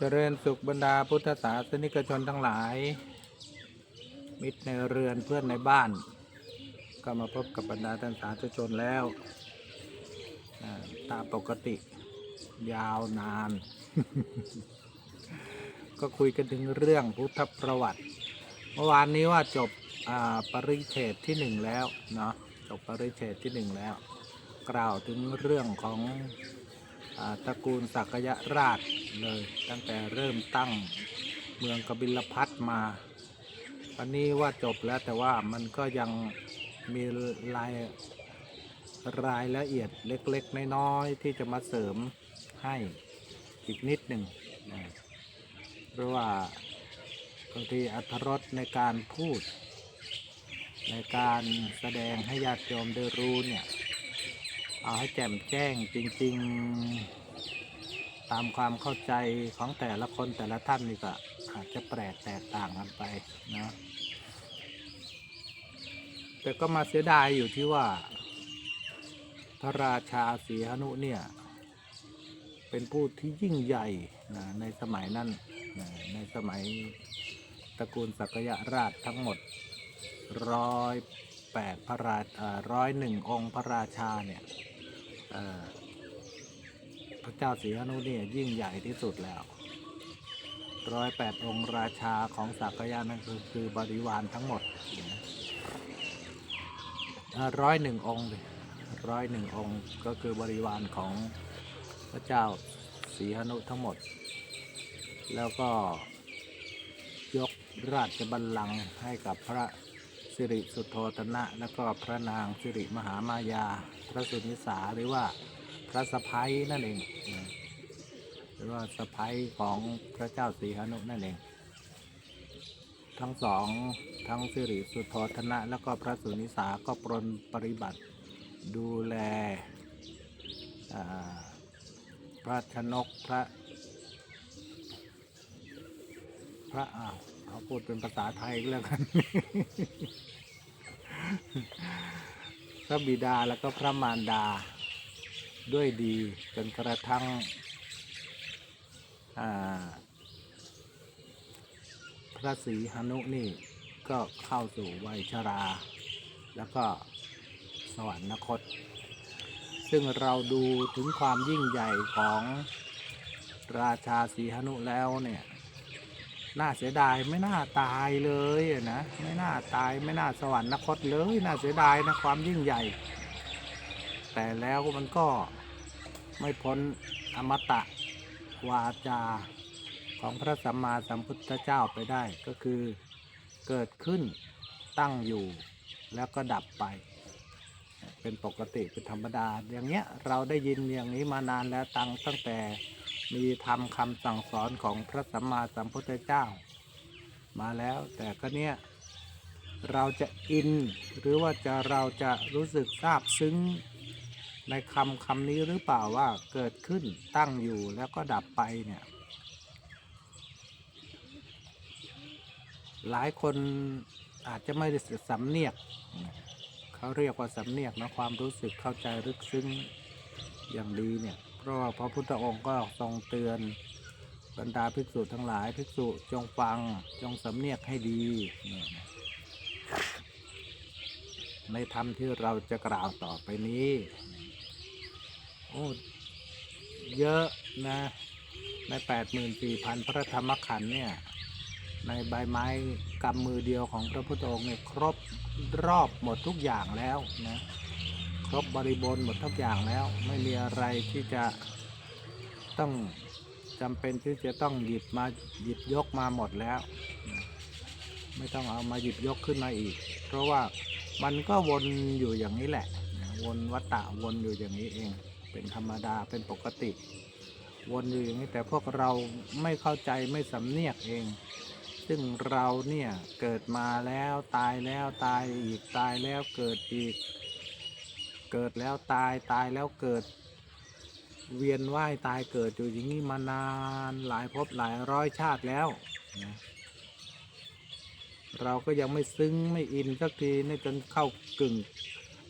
เจริญสุขบรรดาพุทธศาสนิกชนทั้งหลาย มิตรในเรือนเพื่อนในบ้าน ก็มาพบกับบรรดาท่านสาธุชนแล้วตามปกติยาวนาน ก็คุยกันถึงเรื่องพุทธประวัติ เมื่อวานนี้ว่าจบอ่าปริเฉดที่หนึ่งแล้วเนาะจบปริเฉดที่หนึ่งแล้ว กล่าวถึงเรื่องของอตระกูลสักยราช เลยตั้งแต่เริ่มตั้งเมืองกบิลพัทมา วันนี้ว่าจบแล้วแต่ว่ามันก็ยังมีรายรายละเอียดเล็กๆ น้อยๆ ที่จะมาเสริมให้อีกนิดหนึ่งนะเพราะว่าบางทีอัธรสในการพูด ในการแสดงให้ญาติโยมได้รู้เนี่ย เอาให้แจ่มแจ้งจริง ๆ ตามความเข้าใจของแต่ละคนแต่ละท่านนี่ก็อาจจะแปลกแตกต่างกันไปนะแต่ก็มาเสียดายอยู่ที่ว่า พระราชาสีหนุเนี่ย เป็นผู้ที่ยิ่งใหญ่นะในสมัยนั้นนะในสมัยตระกูลสักยราชทั้งหมดร้อยแปดพระราชร้อยหนึ่งองค์พระราชาเนี่ย ระเจ้าสีหนุเนี่ยยิ่งใหญ่ที่สุดแล้วร้อยแปดองค์ราชาของสักยะนั่นคือคือบริวารทั้งหมดร้อยหนึ่งองค์เลยร้อยหนึ่งองค์ก็คือบริวารของพระเจ้าสีหนุทั้งหมด แล้วก็ยกราชบัลลังก์ให้กับพระสิริสุโธทนะ แล้วก็พระนางสิริมหามายา พระสุนิสาหรือว่า พระสะพ้ยนั่นเองหรือว่าสะพ้ยของพระเจ้าสีหนุนั่นเอง ทั้งสองทั้งสิริสุโธทนะ แล้วก็พระสุนิสาก็ปรนปฏิบัติดูแลพระชนกพระพระอ้าวเอาพูดเป็นภาษาไทยก็แล้วกัน พระบิดาแล้วก็พระมารดา ด้วยดีจนกระทั่งพระศรีหนุนี่ก็เข้าสู่วัยชรา แล้วก็สวรรคต ซึ่งเราดูถึงความยิ่งใหญ่ของราชาสีหนุแล้วเนี่ยน่าเสียดายไม่น่าตายเลยนะ ไม่น่าตายไม่น่าสวรรคตเลย น่าเสียดายนะความยิ่งใหญ่ แต่แล้วมันก็ไม่พ้นอมตะวาจาของพระสัมมาสัมพุทธเจ้าไปได้ก็คือเกิดขึ้นตั้งอยู่แล้วก็ดับไป เป็นปกติเป็นธรรมดา อย่างเงี้ยเราได้ยินอย่างนี้มานานแล้วตั้งตั้งแต่มีธรรมคำสั่งสอนของพระสัมมาสัมพุทธเจ้า มาแล้วแต่ก็เนี้ยเราจะอินหรือว่าจะเราจะรู้สึกซาบซึ้ง ในคำคำนี้หรือเปล่าว่าเกิดขึ้นตั้งอยู่แล้วก็ดับไปเนี่ย หลายคนอาจจะไม่ได้สำเนียก เขาเรียกว่าสำเนียกนะความรู้สึกเข้าใจลึกซึ้งอย่างดีเนี่ยเพราะพระพุทธองค์ก็ทรงเตือนบรรดาภิกษุทั้งหลายภิกษุจงฟังจงสำเนียกให้ดีในธรรมที่เราจะกล่าวต่อไปนี้ โอ้เยอะนะ ใน84,000พระธรรมขันธ์เนี่ย ในใบไม้กำมือเดียวของพระพุทธองค์เนี่ยครบรอบหมดทุกอย่างแล้วนะครบบริบูรณ์หมดทุกอย่างแล้ว ไม่มีอะไรที่จะต้องจำเป็นที่จะต้องหยิบมาหยิบยกมาหมดแล้ว ไม่ต้องเอามาหยิบยกขึ้นมาอีก เพราะว่ามันก็วนอยู่อย่างนี้แหละ วนวัฏฏะวนอยู่อย่างนี้เอง เป็นธรรมดาเป็นปกติ วนอยู่อย่างนี้แต่พวกเราไม่เข้าใจไม่สำเนียกเอง ซึ่งเราเนี่ยเกิดมาแล้วตายแล้วตายอีกตายแล้วเกิดอีก เกิดแล้วตายตายแล้วเกิด เวียนว่ายตายเกิดอยู่อย่างนี้มานานหลายภพหลายร้อยชาติแล้วนะเราก็ยังไม่ซึ้งไม่อินสักทีนี่จนเข้ากึ่ง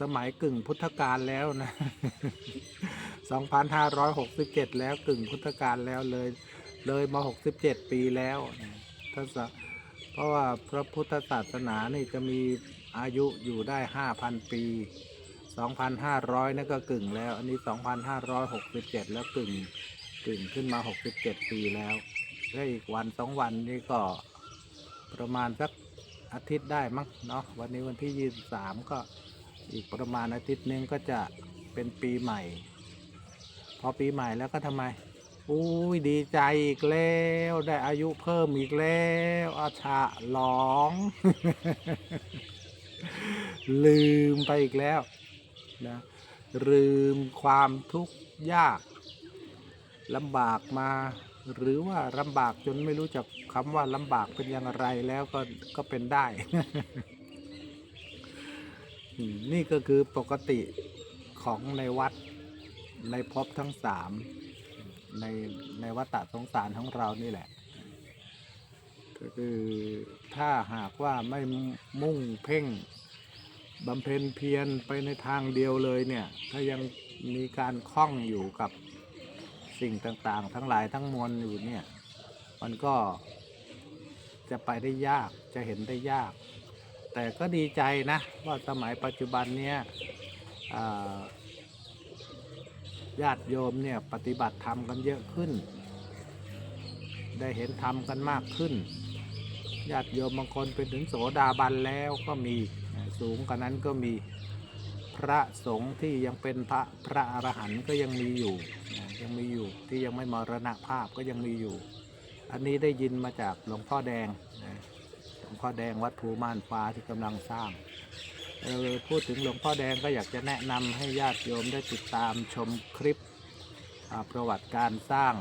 สมัยกึ่งพุทธกาลแล้วนะ 2,567 แล้วกึ่งพุทธกาลแล้วเลย เลยมา 67 ปีแล้วนะถ้าสะเพราะว่าพระพุทธศาสนานี่จะมีอายุอยู่ได้ 5,000 ปี 2,500 นั่นก็กึ่งแล้ว อันนี้ 2,567 แล้วกึ่งกึ่งขึ้นมา 67 ปีแล้วแล้วอีกวันสองวันนี่ก็ประมาณสักอาทิตย์ได้มั้งเนาะวันนี้วันที่ 23 ก็ อีกประมาณอาทิตย์หนึงก็จะเป็นปีใหม่ พอปีใหม่แล้วก็ทำไมอุ้ยดีใจอีกแล้วได้อายุเพิ่มอีกแล้วอาชาหลอง ลืมไปอีกแล้วนะลืมความทุกข์ยากลำบากมา หรือว่าลำบากจนไม่รู้จักคำว่าลำบากเป็นอย่างไรแล้วก็ก็เป็นได้ นี่ก็คือปกติของในวัดในภพทั้งสามในในวัฏสงสารของเรานี่แหละ ก็คือถ้าหากว่าไม่มุ่งเพ่งบำเพ็ญเพียรไปในทางเดียวเลยเนี่ย ถ้ายังมีการคล้องอยู่กับสิ่งต่างๆ ทั้งหลายทั้งมวลอยู่เนี่ย มันก็จะไปได้ยากจะเห็นได้ยาก แต่ก็ดีใจนะว่าสมัยปัจจุบันเนี่ยญาติโยมเนี่ยปฏิบัติธรรมกันเยอะขึ้น ได้เห็นธรรมกันมากขึ้น ญาติโยมบางคนเป็นถึงโสดาบันแล้วก็มีสูงกว่านั้นก็มีพระสงฆ์ที่ยังเป็นพระพระอรหันต์ก็ยังมีอยู่ยังมีอยู่ที่ยังไม่มรณภาพก็ยังมีอยู่ อันนี้ได้ยินมาจากหลวงพ่อแดงนะ งพ่อแดงวัดภูม่านฟ้าที่กำลังสร้างเออพูดถึงหลวงพ่อแดงก็อยากจะแนะนำให้ญาติโยมได้ติดตามชมคลิปประวัติการสร้าง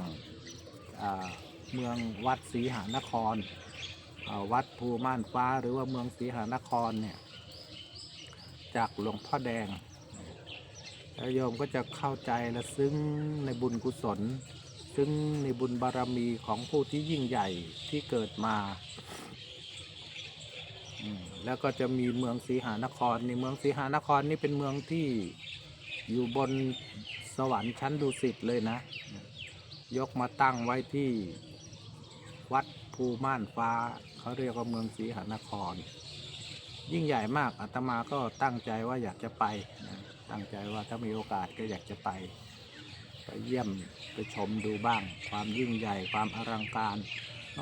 าเมืองวัดศรีหานคร วัดภูม่านฟ้าหรือว่าเมืองศรีหานครเนี่ยจากหลวงพ่อแดงแล้วโยมก็จะเข้าใจและซึ้งในบุญกุศล ซึ้งในบุญบารมีของผู้ที่ยิ่งใหญ่ที่เกิดมา แล้วก็จะมีเมืองสีหานครในเมืองสีหานครนี่เป็นเมืองที่อยู่บนสวรรค์ชั้นดุสิตเลยนะ ยกมาตั้งไว้ที่วัดภูม่านฟ้า เขาเรียกว่าเมืองสีหานคร ยิ่งใหญ่มากอาตมาก็ตั้งใจว่าอยากจะไปนะตั้งใจว่าถ้ามีโอกาสก็อยากจะไปไปเยี่ยมไปชมดูบ้าง ความยิ่งใหญ่ความอลังการ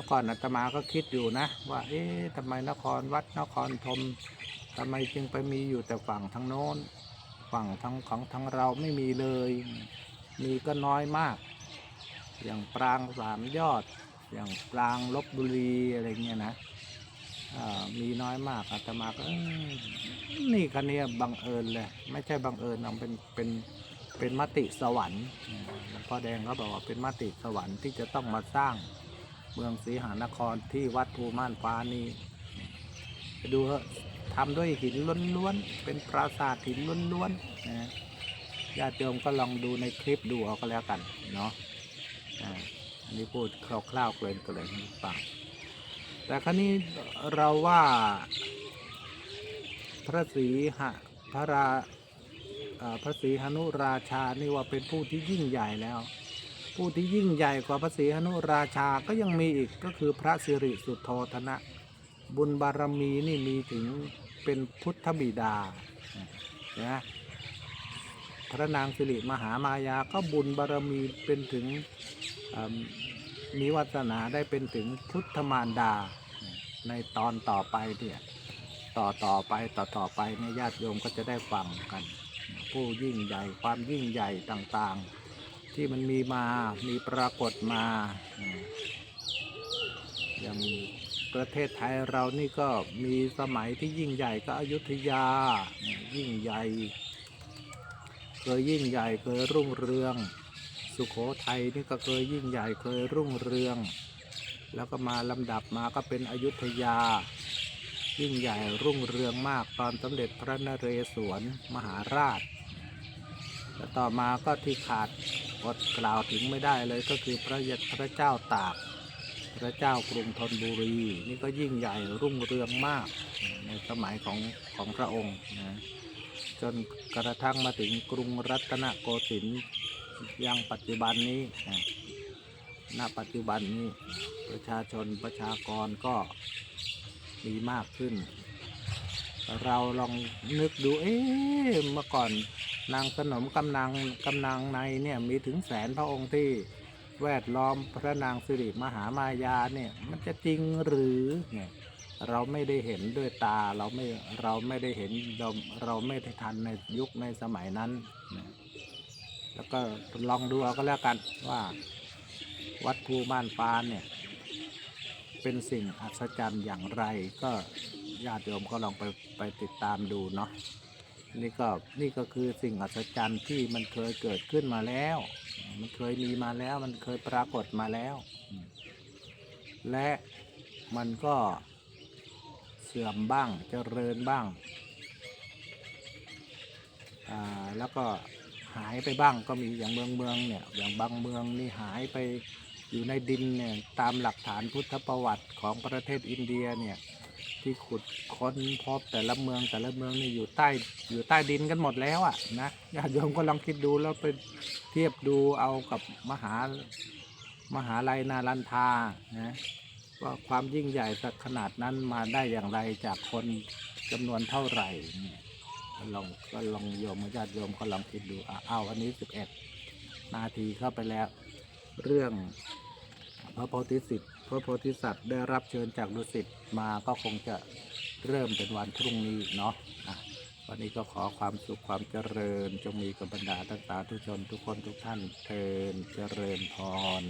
มื่อก่อนอาตมาก็คิดอยู่นะ ว่า เอ๊ะทำไมนครวัดนครธมทำไมจึงไปมีอยู่แต่ฝั่งทางโน้น ฝั่งทางของทางเราไม่มีเลย มีก็น้อยมาก อย่างปรางสามยอด อย่างปรางลบบุรีอะไรเงี้ยนะมีน้อยมากอาตมาก็นี่คันนี้บังเอิญเลย ไม่ใช่บังเอิญเอาเป็นเป็นเป็นมติสวรรค์หลวงพ่อแดงเขาบอกว่าเป็นมติสวรรค์ที่จะต้องมาสร้าง เมืองศรีหานครที่วัดภูม่านฟ้านี้ไปดูเถอะทำด้วยหินล้วนๆเป็นปราสาทหินล้วนๆนะญาติโยมก็ลองดูในคลิปดูเอาก็แล้วกันเนาะอันนี้พูดคร่าวๆเกริ่นๆเลยให้ฟังแต่ครั้นี้เราว่า พระศรีหะพระราพระศรีหนุราชานี่ว่าเป็นผู้ที่ยิ่งใหญ่แล้ว ผู้ที่ยิ่งใหญ่กว่าพระศรีหนุราชาก็ยังมีอีกก็คือพระสิริสุทโธธนะ บุญบารมีนี่มีถึงเป็นพุทธบิดานะพระนางสิริมหามายาก็บุญบารมีเป็นถึงมีวัฒนาได้เป็นถึงพุทธมารดา ในตอนต่อไปเนี่ยต่อต่อไปต่อต่อไปเนี่ยญาติโยมก็จะได้ฟังกัน ผู้ยิ่งใหญ่ความยิ่งใหญ่ต่างๆ ที่มันมีมา มีปรากฏมา อย่างประเทศไทยเรานี่ก็มีสมัยที่ยิ่งใหญ่ก็อยุธยา ยิ่งใหญ่เคยยิ่งใหญ่เคยรุ่งเรือง สุโขทัยนี่ก็เคยยิ่งใหญ่เคยรุ่งเรือง แล้วก็มาลำดับมาก็เป็นอยุธยา ยิ่งใหญ่รุ่งเรืองมากตอนสมเด็จพระนเรศวรมหาราช แล้วต่อมาก็ที่ขาด อดกล่าวถึงไม่ได้เลยก็คือพระยพระเจ้าตาก พระเจ้ากรุงธนบุรี นี่ก็ยิ่งใหญ่รุ่งเรืองมากในสมัยของของพระองค์นะจนกระทั่งมาถึงกรุงรัตนโกสินทร์ยังปัจจุบันนี้นะณปัจจุบันนี้ประชาชนประชากรก็มีมากขึ้น เราลองนึกดู เอ๊ะเมื่อก่อน นางสนมกำนังกำนังในเนี่ยมีถึงแสนพระองค์ที่แวดล้อมพระนางสิริมหามายาเนี่ยมันจะจริงหรือเนี่ยเราไม่ได้เห็นด้วยตาเราไม่เราไม่ได้เห็นเราเราไม่ได้ทันในยุคในสมัยนั้นนะแล้วก็ลองดูเอาก็แล้วกันว่าวัดภูม่านฟ้าเนี่ยเป็นสิ่งอัศจรรย์อย่างไรก็ญาติโยมก็ลองไปไปติดตามดูเนาะ นี่ก็นี่ก็คือสิ่งอัศจรรย์ที่มันเคยเกิดขึ้นมาแล้ว มันเคยมีมาแล้ว มันเคยปรากฏมาแล้ว และมันก็เสื่อมบ้างเจริญบ้างาแล้วก็หายไปบ้างก็มีอย่างเมืองเมืองเนี่ยอย่างบางเมืองนี่หายไปอยู่ในดินเนี่ยตามหลักฐานพุทธประวัติของประเทศอินเดียเนี่ย ที่ขุดค้นพบแต่ละเมืองแต่ละเมืองนี่อยู่ใต้อยู่ใต้ดินกันหมดแล้วอะนะญาติโยมก็ลองคิดดูแล้วไปเทียบดูเอากับมหามหาลัยนารันทานะว่าความยิ่งใหญ่สักขนาดนั้นมาได้อย่างไรจากคนจำนวนเท่าไหร่เนี่ยก็ลองก็ลองโยมญาติโยมก็ลองคิดดูอ้าววันนี้สิบเอ็ดนาทีเข้าไปแล้ว เรื่องพระโพธิสิทธิ์ พระโพธิสัตว์ได้รับเชิญจากดุสิตมาก็คงจะเริ่มเป็นวันพรุ่งนี้เนาะวันนี้ก็ขอความสุขความเจริญ จงมีกับบรรดาทั้งสาธุชนทุกคนทุกท่านเทินเจริญพร